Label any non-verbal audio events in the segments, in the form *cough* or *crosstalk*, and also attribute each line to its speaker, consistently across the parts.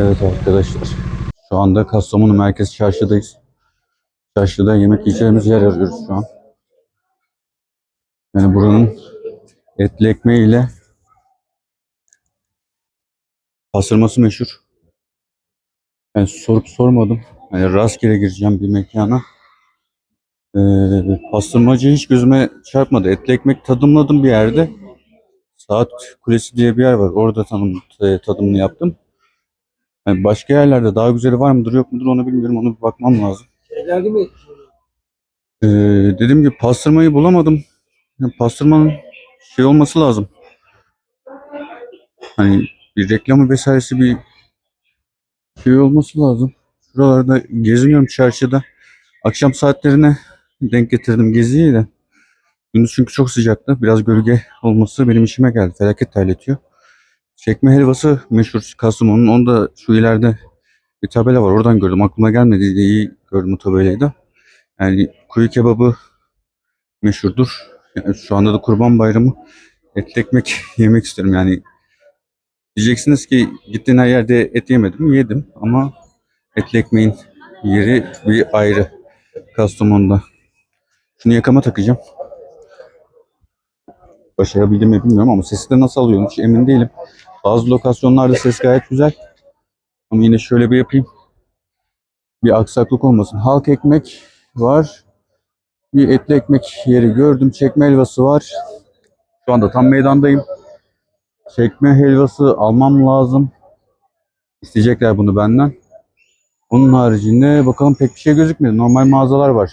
Speaker 1: Evet arkadaşlar. Şu anda Kastamonu Merkez Çarşı'dayız. Çarşıda yemek yiyeceğimiz yer arıyoruz şu an. Yani buranın etli ekmeğiyle pastırması meşhur. Ben sorup sormadım. Yani rastgele gireceğim bir mekana. Ee, pastırmacı hiç gözüme çarpmadı. Etli ekmek tadımladım bir yerde. Saat Kulesi diye bir yer var. Orada tanım, e, tadımını yaptım. Yani başka yerlerde daha güzeli var mıdır yok mudur onu bilmiyorum. Onu bir bakmam lazım.
Speaker 2: Şeylerde mi?
Speaker 1: Ee, dediğim gibi pastırmayı bulamadım. Yani pastırmanın şey olması lazım. Hani bir reklamı vesairesi bir şey olması lazım. Şuralarda geziniyorum çarşıda. Akşam saatlerine denk getirdim geziyi de. Gündüz çünkü çok sıcaktı. Biraz gölge olması benim işime geldi. Felaket terletiyor. Çekme helvası meşhur Kastamonu'nun. Onda şu ileride bir tabela var. Oradan gördüm. Aklıma gelmedi diye iyi gördüm o tabelayı da. Yani kuyu kebabı meşhurdur. Yani şu anda da kurban bayramı. Etli ekmek *laughs* yemek isterim. Yani diyeceksiniz ki gittiğin her yerde et yemedim. Yedim ama etli ekmeğin yeri bir ayrı Kastamonu'da. Şunu yakama takacağım. Başarabildim mi bilmiyorum ama sesi de nasıl alıyorum hiç emin değilim. Bazı lokasyonlarda ses gayet güzel. Ama yine şöyle bir yapayım. Bir aksaklık olmasın. Halk ekmek var. Bir etli ekmek yeri gördüm. Çekme helvası var. Şu anda tam meydandayım. Çekme helvası almam lazım. İsteyecekler bunu benden. Onun haricinde bakalım pek bir şey gözükmedi. Normal mağazalar var.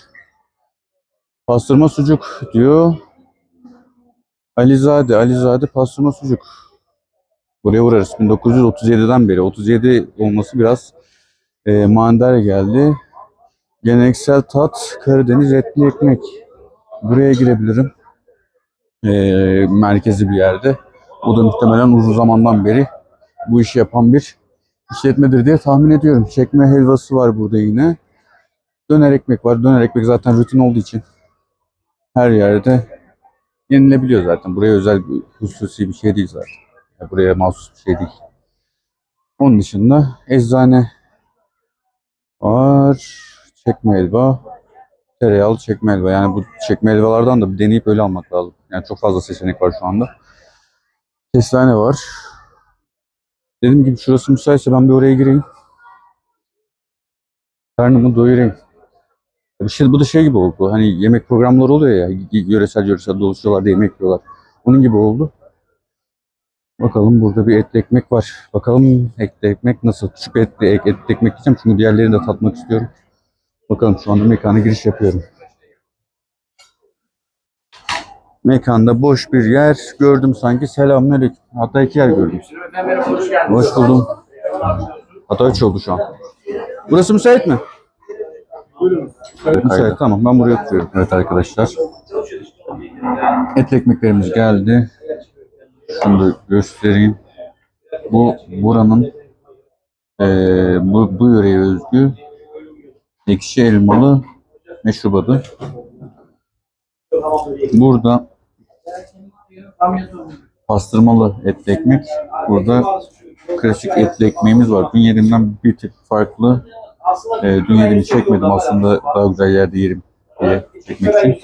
Speaker 1: Pastırma sucuk diyor. Alizade, Alizade pastırma sucuk. Buraya uğrarız. 1937'den beri. 37 olması biraz e, mandar geldi. Geleneksel tat Karadeniz etli ekmek. Buraya girebilirim. E, merkezi bir yerde. O da muhtemelen uzun zamandan beri bu işi yapan bir işletmedir diye tahmin ediyorum. Çekme helvası var burada yine. Döner ekmek var. Döner ekmek zaten rutin olduğu için her yerde yenilebiliyor zaten. Buraya özel bir hususi bir şey değil zaten. Buraya mahsus bir şey değil. Onun dışında eczane var. Çekme helva. Tereyağlı çekme helva. Yani bu çekme helvalardan da bir deneyip öyle almak lazım. Yani çok fazla seçenek var şu anda. Kestane var. Dediğim gibi şurası müsaitse ben bir oraya gireyim. Karnımı doyurayım. Bir şey, bu da şey gibi oldu. Hani yemek programları oluyor ya. Yöresel yöresel dolaşıyorlar da yemek yiyorlar. Onun gibi oldu. Bakalım burada bir etli ekmek var. Bakalım etli ekmek nasıl? Küçük etli, ek, etli ekmek yiyeceğim çünkü diğerlerini de tatmak istiyorum. Bakalım şu anda mekana giriş yapıyorum. Mekanda boş bir yer gördüm sanki. Selamünaleyküm. Hatta iki yer gördüm.
Speaker 2: Hoş
Speaker 1: buldum. Hatta üç oldu şu an. Burası müsait mi?
Speaker 2: Buyurun.
Speaker 1: Evet, müsait. Tamam ben buraya oturuyorum. Evet arkadaşlar. Et ekmeklerimiz geldi. Şunu da göstereyim. Bu buranın eee bu, bu yöreye özgü ekşi elmalı meşrubatı. Burada pastırmalı etli ekmek. Burada klasik etli ekmeğimiz var. Dün yerinden bir tık farklı. E, dün yerimi çekmedim aslında daha güzel yerde yerim diye çekmek için.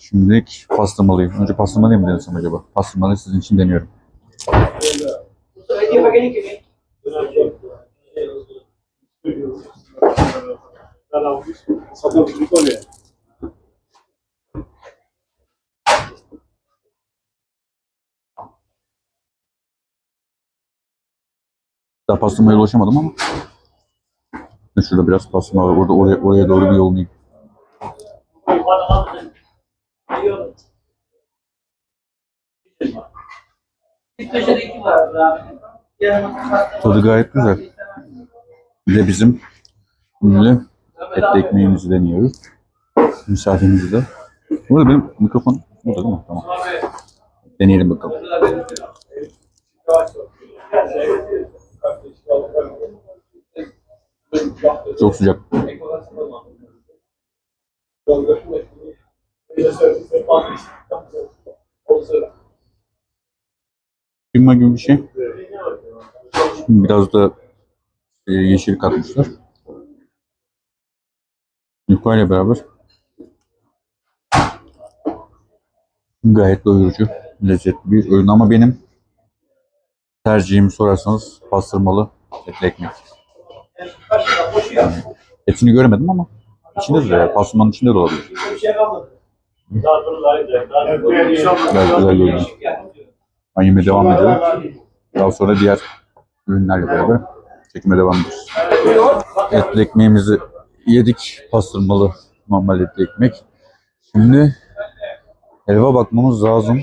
Speaker 1: Şimdilik pastırmalıyım. Önce pastırmalıyı mı denesem acaba? Pastırmalıyı sizin için deniyorum. Daha pastırmaya ulaşamadım ama. Şurada biraz pastırma var. Orada oraya, oraya doğru bir yollayayım. Tadı gayet güzel. Bir de bizim ünlü etli ekmeğimizi deniyoruz. Müsaadenizi de. Bu arada benim mikrofon burada değil mi? Tamam. Deneyelim bakalım. Çok sıcak. Kıyma gibi bir şey. Biraz da e, yeşil katmışlar. Yufkayla beraber gayet doyurucu, lezzetli bir ürün ama benim tercihimi sorarsanız pastırmalı etli ekmek. Etini göremedim ama içinde de pastırmanın içinde de olabilir.
Speaker 2: Bir kalmadı.
Speaker 1: Gayet güzel görünüyor. Devam ediyorum. Daha sonra diğer ürünlerle beraber çekime devam ederiz. Etli ekmeğimizi yedik. Pastırmalı normal etli ekmek. Şimdi helva bakmamız lazım.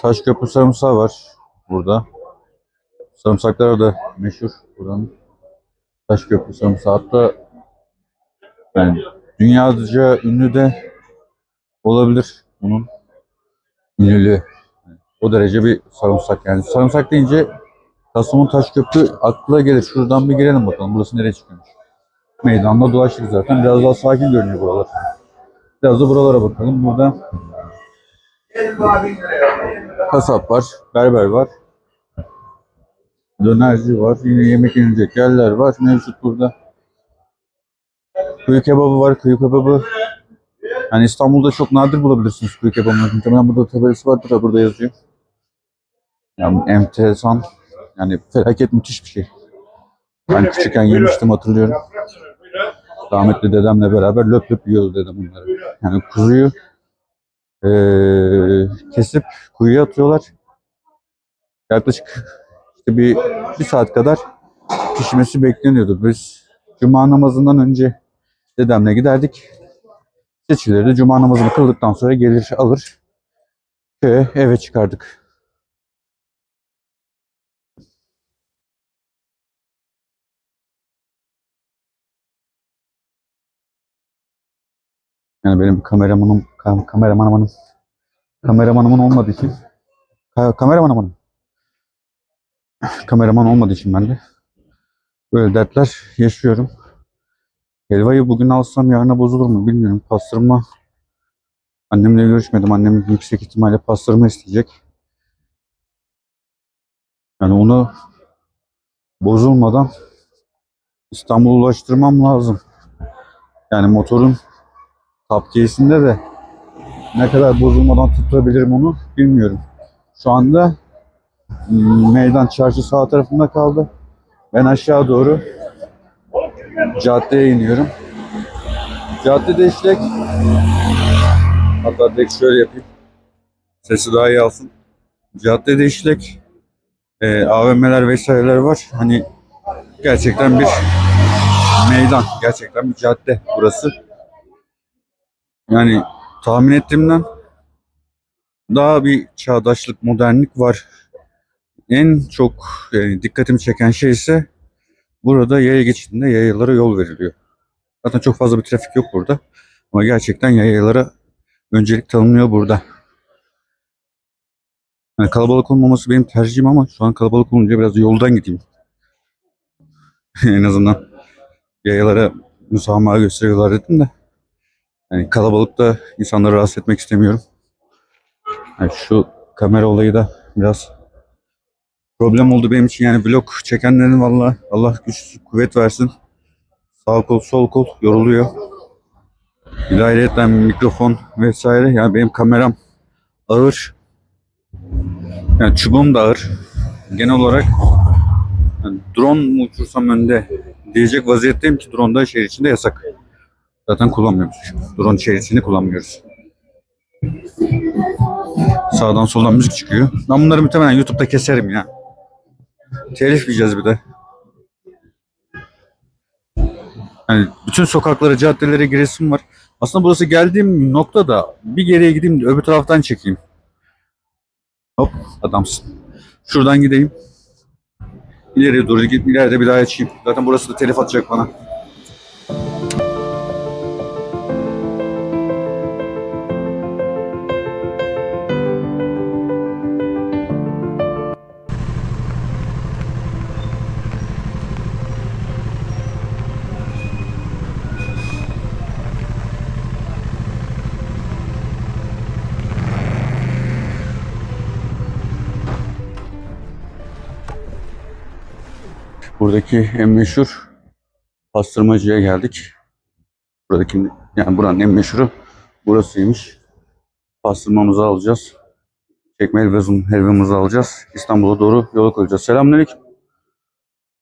Speaker 1: Taşköprü sarımsağı var burada. Sarımsaklar da meşhur buranın. Taşköprü sarımsağı hatta yani dünyaca ünlü de olabilir bunun ünlülüğü. O derece bir sarımsak yani. Sarımsak deyince Kastamonu Taşköprü akla gelir. Şuradan bir girelim bakalım. Burası nereye çıkıyormuş. Meydanda dolaştık zaten. Biraz daha sakin görünüyor buralar. Biraz da buralara bakalım. Burada kasap var, berber var. Dönerci var. Yine yemek yenilecek yerler var. Mevcut burada. Kuyu kebabı var. Kuyu kebabı yani İstanbul'da çok nadir bulabilirsiniz kuyu kebabını. Muhtemelen burada tabelası vardır da burada yazıyor. Yani enteresan. Yani felaket müthiş bir şey. Ben küçükken yemiştim hatırlıyorum. Rahmetli dedemle beraber löp löp yiyordu dedem bunları. Yani kuzuyu eee, kesip kuyuya atıyorlar. Yaklaşık işte bir, bir saat kadar pişmesi bekleniyordu. Biz cuma namazından önce dedemle giderdik. Seçileri de cuma namazını kıldıktan sonra gelir alır köye eve çıkardık. Yani benim kameramanım, kam kameramanımın, kameramanımın olmadığı için, ka kameramanımın, kameraman olmadığı için ben de böyle dertler yaşıyorum. Helvayı bugün alsam yarına bozulur mu bilmiyorum. Pastırma annemle görüşmedim. Annem yüksek ihtimalle pastırma isteyecek. Yani onu bozulmadan İstanbul'a ulaştırmam lazım. Yani motorun top case'inde de ne kadar bozulmadan tutabilirim onu bilmiyorum. Şu anda mm, meydan çarşı sağ tarafında kaldı. Ben aşağı doğru caddeye iniyorum. Caddede işlek. Hatta direkt şöyle yapayım. Sesi daha iyi alsın. Caddede işlek. Ee, AVM'ler vesaireler var. Hani gerçekten bir meydan. Gerçekten bir cadde burası. Yani tahmin ettiğimden daha bir çağdaşlık, modernlik var. En çok yani dikkatimi çeken şey ise Burada yaya geçidinde yayalara yol veriliyor. Zaten çok fazla bir trafik yok burada. Ama gerçekten yayalara öncelik tanınıyor burada. Yani kalabalık olmaması benim tercihim ama şu an kalabalık olunca biraz yoldan gideyim. *laughs* en azından yayalara müsamaha gösteriyorlar dedim de. Yani kalabalıkta insanları rahatsız etmek istemiyorum. Yani şu kamera olayı da biraz problem oldu benim için yani vlog çekenlerin valla Allah güç kuvvet versin. Sağ kol sol kol yoruluyor. De ayrıyeten mikrofon vesaire yani benim kameram ağır. Yani çubuğum da ağır. Genel olarak yani drone mu uçursam önde diyecek vaziyetteyim ki drone da şehir içinde yasak. Zaten kullanmıyoruz. Drone şehir içinde kullanmıyoruz. Sağdan soldan müzik çıkıyor. Ben bunları muhtemelen YouTube'da keserim ya. Telif yiyeceğiz bir de. Yani bütün sokaklara, caddelere giresim var. Aslında burası geldiğim nokta da bir geriye gideyim de öbür taraftan çekeyim. Hop adamsın. Şuradan gideyim. İleriye doğru gidip ileride bir daha açayım. Zaten burası da telif atacak bana. Buradaki en meşhur pastırmacıya geldik. Buradaki yani buranın en meşhuru burasıymış. Pastırmamızı alacağız. Çekme helvamızı, helvamızı alacağız. İstanbul'a doğru yola koyacağız. Selamünaleyküm.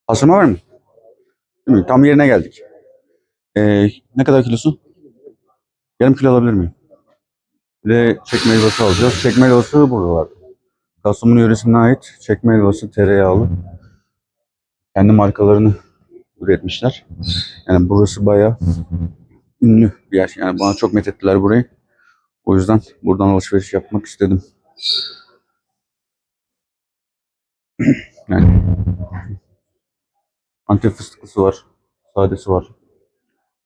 Speaker 1: Pastırma var mı? Değil mi? Tam yerine geldik. Ee, ne kadar kilosu? Yarım kilo alabilir miyim? Ve çekme helvası alacağız. Çekme helvası burada var. Kastamonu yöresine ait çekme helvası tereyağlı. Kendi markalarını üretmişler. Yani burası bayağı ünlü bir yer. Yani bana çok methettiler burayı. O yüzden buradan alışveriş yapmak istedim. *clears throat* yani Antep fıstıklısı var. Sadesi var.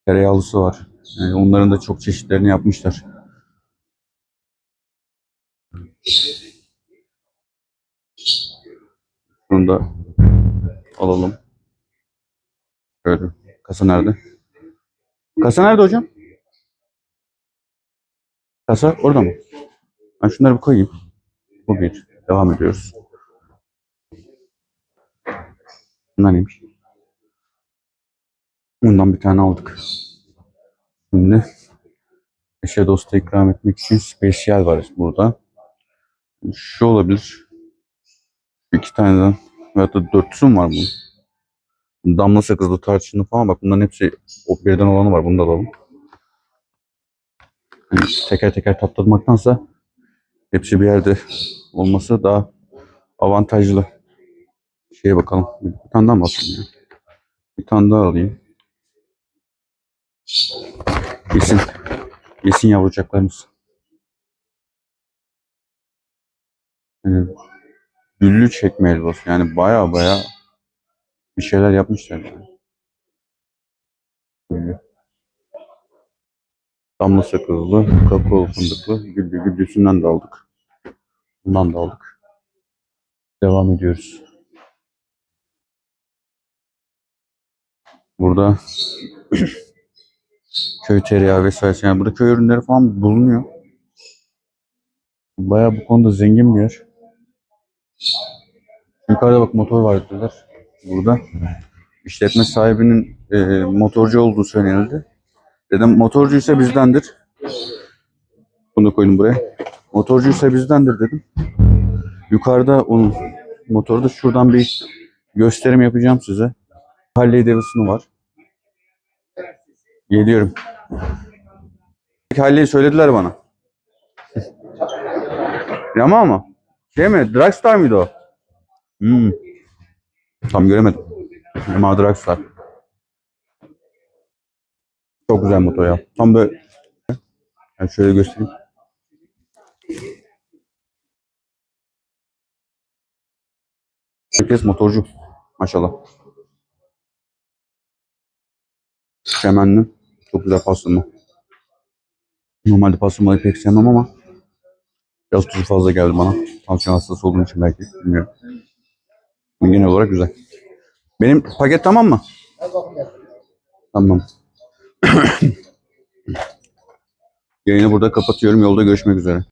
Speaker 1: Tereyağlısı var. Yani onların da çok çeşitlerini yapmışlar. Bunu da alalım. Şöyle. Kasa nerede? Kasa nerede hocam? Kasa orada mı? Ben şunları bir koyayım. Bu bir. Devam ediyoruz. Bunlar neymiş? Bundan bir tane aldık. Şimdi eşe dosta ikram etmek için spesiyel var burada. Şu olabilir. İki taneden veyahut da dörtlüsü mü var bunun? Damla sakızlı tarçınlı falan bak bunların hepsi o birden olanı var. Bunu da alalım. Hani teker teker tatlamaktansa hepsi bir yerde olması daha avantajlı. Şeye bakalım. Bir tane daha mı alayım ya? Bir tane daha alayım. Yesin. Yesin yavrucaklarımız. Yani güllü çekme helvası. Yani baya baya bir şeyler yapmışlar yani. Güllü. Damla sakızlı, kakao fındıklı, güllü güllüsünden de aldık. Bundan da aldık. Devam ediyoruz. Burada *clears throat* köy tereyağı vesaire. Yani burada köy ürünleri falan bulunuyor. Bayağı bu konuda zengin bir yer. Yukarıda bak motor var dediler. Burada. İşletme sahibinin e, motorcu olduğu söylenildi. Dedim motorcuysa bizdendir. Bunu da koyun buraya. Motorcuysa bizdendir dedim. Yukarıda onun motoru da şuradan bir gösterim yapacağım size. Harley Davidson'ı var. Geliyorum. Harley'i söylediler bana. *laughs* Yama ama. Şey mi? Dragstar mıydı o? Hmm. Tam göremedim. Yamaha Dragstar. Çok güzel motor ya. Tam böyle yani şöyle göstereyim. Herkes motorcu. Maşallah. Çemenli. Çok güzel pastırma. Normalde pastırmayı pek sevmem ama biraz tuzu fazla geldi bana. Tansiyon hastası olduğum için belki. Bilmiyorum. Genel olarak güzel. Benim paket tamam mı? Tamam. *clears throat* Yayını burada kapatıyorum. Yolda görüşmek üzere.